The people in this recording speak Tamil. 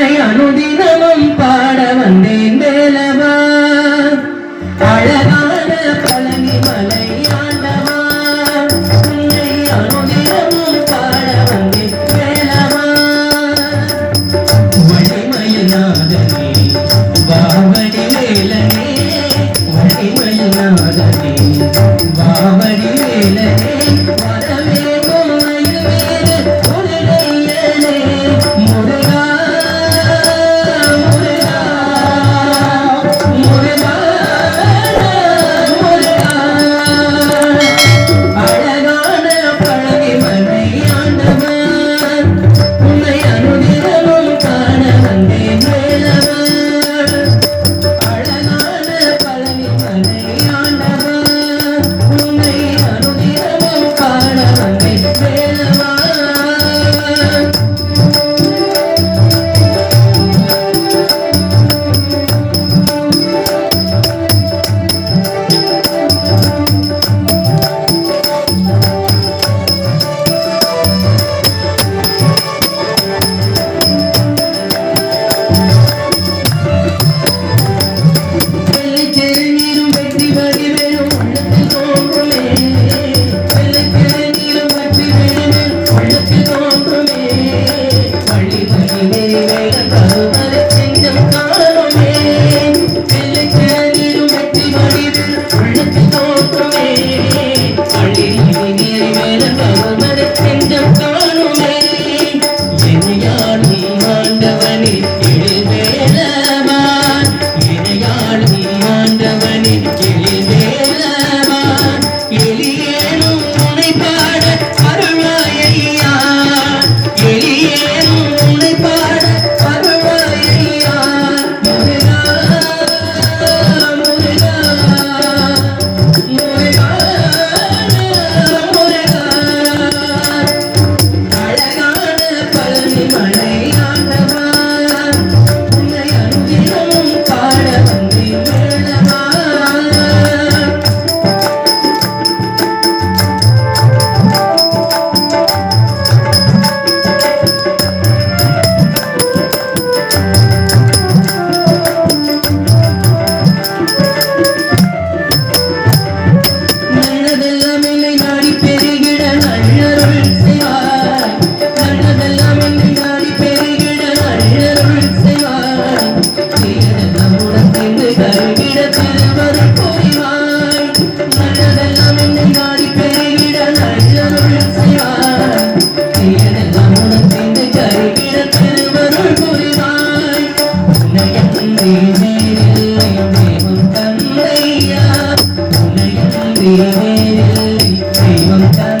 உன்னை அனுதினமும் பாட வந்தேன் வேலவா. அழகான பல Bye.